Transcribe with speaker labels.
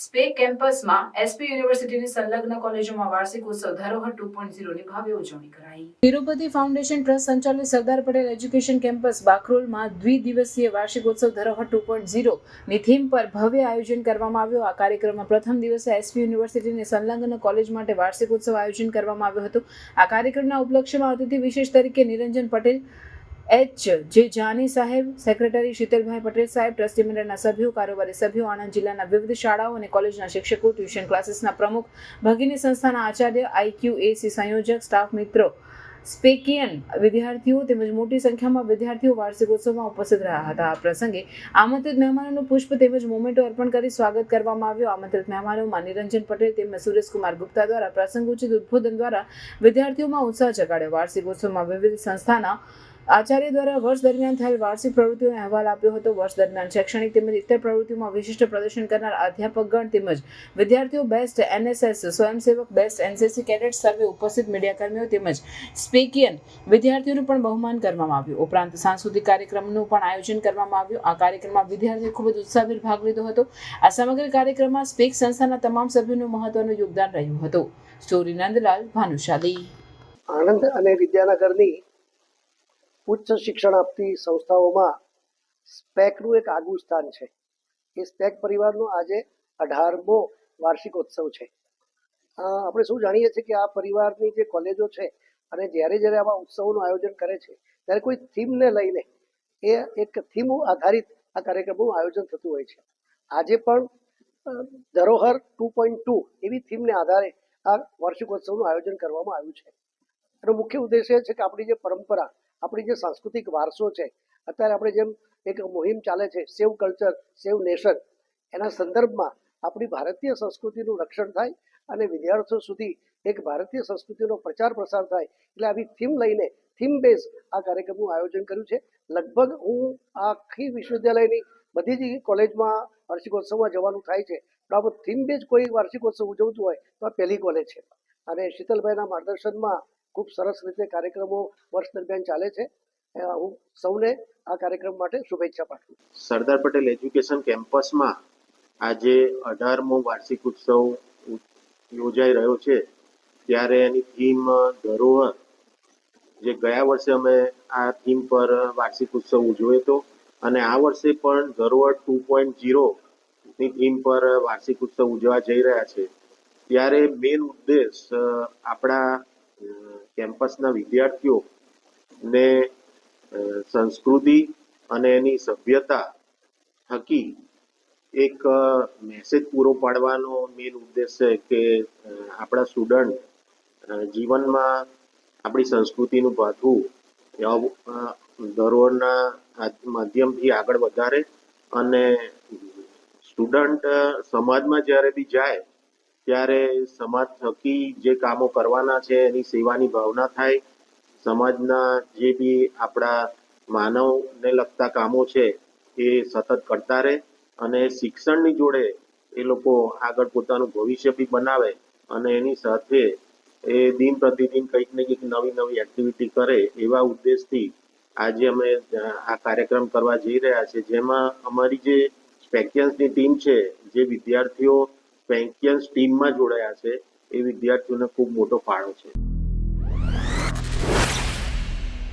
Speaker 1: સ્પે કેમ્પસમાં એસપી યુનિવર્સિટીની સંલગ્ન કોલેજોમાં વાર્ષિક ઉત્સવ ધરોહર ટુ પોઈન્ટ ઝીરોની ભવ્ય ઉજવણી કરાઈ. તિરુપતિ ફાઉન્ડેશન ટ્રસ્ટ સંચાલિત સરદાર પટેલ એજ્યુકેશન કેમ્પસ બાકરોલમાં દ્વિદિવસીય વાર્ષિક ઉત્સવ ધરોહર ટુ પોઈન્ટ ઝીરોની થીમ પર ભવ્ય આયોજન કરવામાં આવ્યું. આ કાર્યક્રમમાં પ્રથમ દિવસે એસપી યુનિવર્સિટીની સંલગ્ન કોલેજ માટે વાર્ષિક ઉત્સવ આયોજન કરવામાં આવ્યો હતો. આ કાર્યક્રમના ઉપલક્ષ્યમાં અતિથિ વિશેષ તરીકે નિરંજન પટેલ એચ જે જાની સાહેબ, સેક્રેટરી શીતલભાઈ પટેલ સાહેબ, ટ્રસ્ટી મંડળના સભ્યો, કારોબારી સભ્યો, આણંદ જિલ્લાના વિવિધ શાળાઓ અને કોલેજના શિક્ષકો, ટ્યુશન ક્લાસીસના પ્રમુખ, ભગીની સંસ્થાના આચાર્ય આઈક્યુ એસી સંયોજક, સ્ટાફ મિત્રો, સ્પેકિયન વિદ્યાર્થીઓ તેમજ મોટી સંખ્યામાં વિદ્યાર્થીઓ વાર્ષિક ઉત્સવમાં ઉપસ્થિત રહ્યા હતા. આ પ્રસંગે આમંત્રિત મહેમાનોનું પુષ્પ તેમજ મોમેન્ટો અર્પણ કરી સ્વાગત કરવામાં આવ્યું. આમંત્રિત મહેમાનોમાં નિરંજન પટેલ તેમજ સુરેશકુમાર ગુપ્તા દ્વારા પ્રસંગોચિત ઉદ્બોધન દ્વારા વિદ્યાર્થીઓમાં ઉત્સાહ જગાડ્યો. વાર્ષિક ઉત્સવમાં વિવિધ સંસ્થાના આચાર્ય દ્વારા વર્ષ દરમિયાન થયેલ વાર્ષિક પ્રવૃત્તિઓનો અહેવાલ આપ્યો હતો. વર્ષ દરમિયાન શૈક્ષણિક તેમજ ઇતર પ્રવૃત્તિઓમાં વિશિષ્ટ પ્રદર્શન કરનાર અધ્યાપકગણ તેમજ વિદ્યાર્થીઓ બેસ્ટ એનએસએસ સ્વયંસેવક બેસ્ટ એનસીસી કેડેટ સર્વે ઉપસ્થિત મીડિયાકર્મીઓ તેમજ સ્પેકિયન વિદ્યાર્થીઓનું પણ બહુમાન કરવામાં આવ્યું. ઉપરાંત સાંસ્કૃતિક કાર્યક્રમનું પણ આયોજન કરવામાં આવ્યું. આ કાર્યક્રમમાં વિદ્યાર્થીઓ ખૂબ જ ઉત્સાહભેર ભાગ લીધો હતો. આ સમગ્ર કાર્યક્રમમાં સ્પેક સંસ્થાના તમામ સભ્યોનું મહત્વનું યોગદાન રહ્યું હતું. સ્ટોરી નંદલાલ ભાનુશાલી.
Speaker 2: આનંદ અને વિદ્યાનગરની ઉચ્ચ શિક્ષણ આપતી સંસ્થાઓમાં સ્પેકનું એક આગવું સ્થાન છે. એ સ્પેક પરિવારનો આજે અઢારમો વાર્ષિકોત્સવ છે. આપણે શું જાણીએ છીએ કે આ પરિવારની જે કોલેજો છે અને જ્યારે જ્યારે આવા ઉત્સવોનું આયોજન કરે છે, ત્યારે કોઈ થીમને લઈને એ એક થીમ આધારિત આ કાર્યક્રમનું આયોજન થતું હોય છે. આજે પણ ધરોહર ટુ પોઈન્ટ ટુ એવી થીમને આધારે આ વાર્ષિકોત્સવનું આયોજન કરવામાં આવ્યું છે. એનો મુખ્ય ઉદ્દેશ્ય છે કે આપણી જે પરંપરા આપણી જે સાંસ્કૃતિક વારસો છે, અત્યારે આપણે જેમ એક મુહિમ ચાલે છે, સેવ કલ્ચર, સેવ નેશન, એના સંદર્ભમાં આપણી ભારતીય સંસ્કૃતિનું રક્ષણ થાય અને વિદ્યાર્થીઓ સુધી એક ભારતીય સંસ્કૃતિનો પ્રચાર પ્રસાર થાય. એટલે આવી થીમ લઈને, થીમ બેઝ આ કાર્યક્રમનું આયોજન કર્યું છે. લગભગ હું આખી વિશ્વવિદ્યાલયની બધી જ કોલેજમાં વાર્ષિકોત્સવમાં જવાનું થાય છે. આવું થીમ બેઝ કોઈ વાર્ષિકોત્સવ ઉજવતું હોય તો આ પહેલી કોલેજ છે. અને શીતલભાઈના માર્ગદર્શનમાં ખૂબ સરસ રીતે કાર્યક્રમો વર્ષ દરમિયાન ચાલે છે. હું સૌને આ કાર્યક્રમ માટે શુભેચ્છા પાઠવું
Speaker 3: સરદાર પટેલ એજ્યુકેશન કેમ્પસમાં આજે અઢારમો વાર્ષિક ઉત્સવ યોજાઈ રહ્યો છે. ત્યારે એની થીમ ધરોહર. જે ગયા વર્ષે અમે આ થીમ પર વાર્ષિક ઉત્સવ ઉજવ્યો હતો અને આ વર્ષે પણ ધરોહર ટુ પોઈન્ટની થીમ પર વાર્ષિક ઉત્સવ ઉજવા જઈ રહ્યા છે. ત્યારે મેઇન ઉદ્દેશ આપણા કેમ્પસના વિદ્યાર્થીઓને સંસ્કૃતિ અને એની સભ્યતા થકી એક મેસેજ પૂરો પાડવાનો મેઇન ઉદ્દેશ છે કે આપણા સ્ટુડન્ટ જીવનમાં આપણી સંસ્કૃતિનું ભાથું ધરોહરના માધ્યમથી આગળ વધારે અને સ્ટુડન્ટ સમાજમાં જ્યારે બી જાય ત્યારે સમાજ થકી જે કામો કરવાના છે, એની સેવાની ભાવના થાય. સમાજના જે બી આપણા માનવને લગતા કામો છે, એ સતત કરતા રહે અને શિક્ષણની જોડે એ લોકો આગળ પોતાનું ભવિષ્ય બી બનાવે અને એની સાથે એ દિન પ્રતિદિન કંઈક ને કંઈક નવી નવી એક્ટિવિટી કરે એવા ઉદ્દેશથી આજે અમે આ કાર્યક્રમ કરવા જઈ રહ્યા છે જેમાં અમારી જે સ્પેકિયન્સની ટીમ છે, જે વિદ્યાર્થીઓ સ્પેકિયન્સ ટીમમાં જોડાયા છે. એ વિદ્યાર્થીઓને ખૂબ મોટો ફાળો છે.